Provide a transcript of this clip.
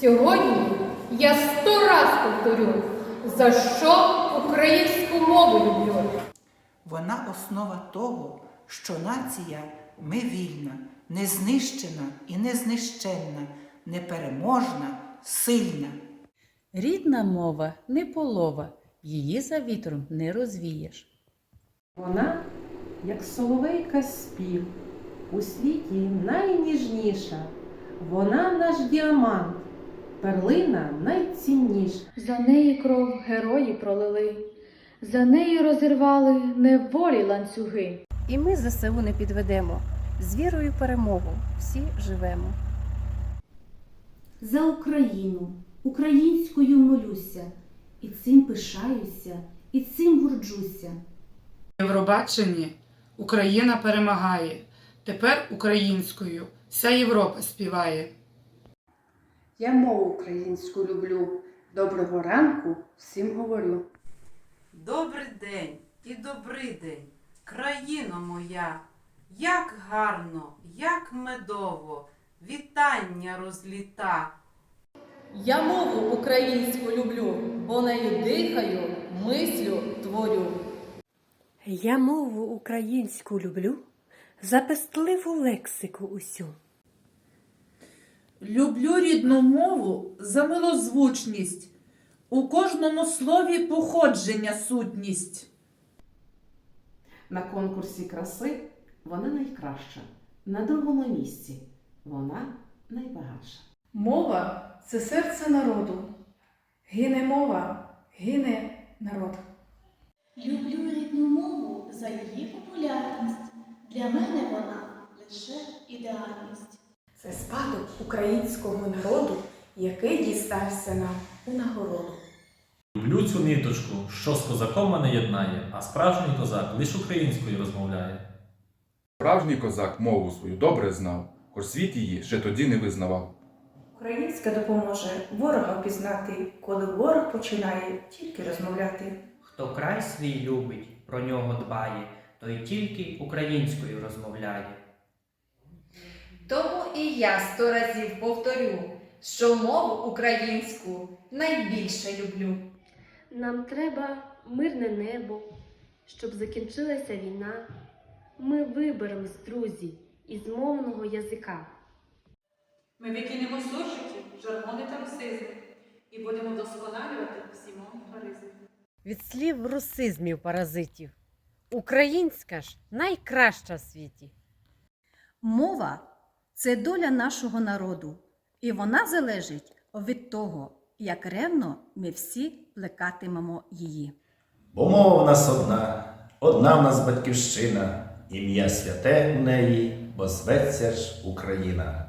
Сьогодні я сто раз повторю, за що українську мову люблю. Вона основа того, що нація ми вільна, незнищена і незнищенна, непереможна, сильна. Рідна мова не полова, її за вітром не розвієш. Вона, як соловейка спів, у світі найніжніша, вона наш діамант перлина найцінніша. За неї кров герої пролили, за неї розірвали неволі ланцюги. І ми ЗСУ не підведемо. З вірою перемогу всі живемо. За Україну, українською молюся, і цим пишаюся, і цим горджуся. Євробаченні Україна перемагає. Тепер українською вся Європа співає. Я мову українську люблю. Доброго ранку всім говорю. Добрий день і добрий день, країно моя, як гарно, як медово, вітання розліта. Я мову українську люблю, бо нею дихаю, мислю, творю. Я мову українську люблю, за пестливу лексику усю. Люблю рідну мову за милозвучність, у кожному слові походження сутність. На конкурсі краси вона найкраща. На другому місці вона найбагатша. Мова це серце народу. Гине мова, гине народ. Люблю рідну мову за її популярність. Для мене вона лише ідеальність. Це спадок українського народу, який дістався нам у нагороду. Люблю цю ниточку, що з козаком мене єднає, а справжній козак лише українською розмовляє. Справжній козак мову свою добре знав, хоч світ її ще тоді не визнавав. Українська допоможе ворога пізнати, коли ворог починає тільки розмовляти. Хто край свій любить, про нього дбає, той тільки українською розмовляє. І я сто разів повторю, що мову українську найбільше люблю. Нам треба мирне небо, щоб закінчилася війна. Ми виберемось, друзі, із мовного язика. Ми викинемо суржики, жаргони та русизми і будемо вдосконалювати всі мовні харизми. Від слів русизмів паразитів. Українська ж найкраща в світі. Мова це доля нашого народу, і вона залежить від того, як ревно ми всі плекатимемо її. Бо мова в нас одна, одна в нас батьківщина, ім'я святе у неї, бо зветься ж Україна.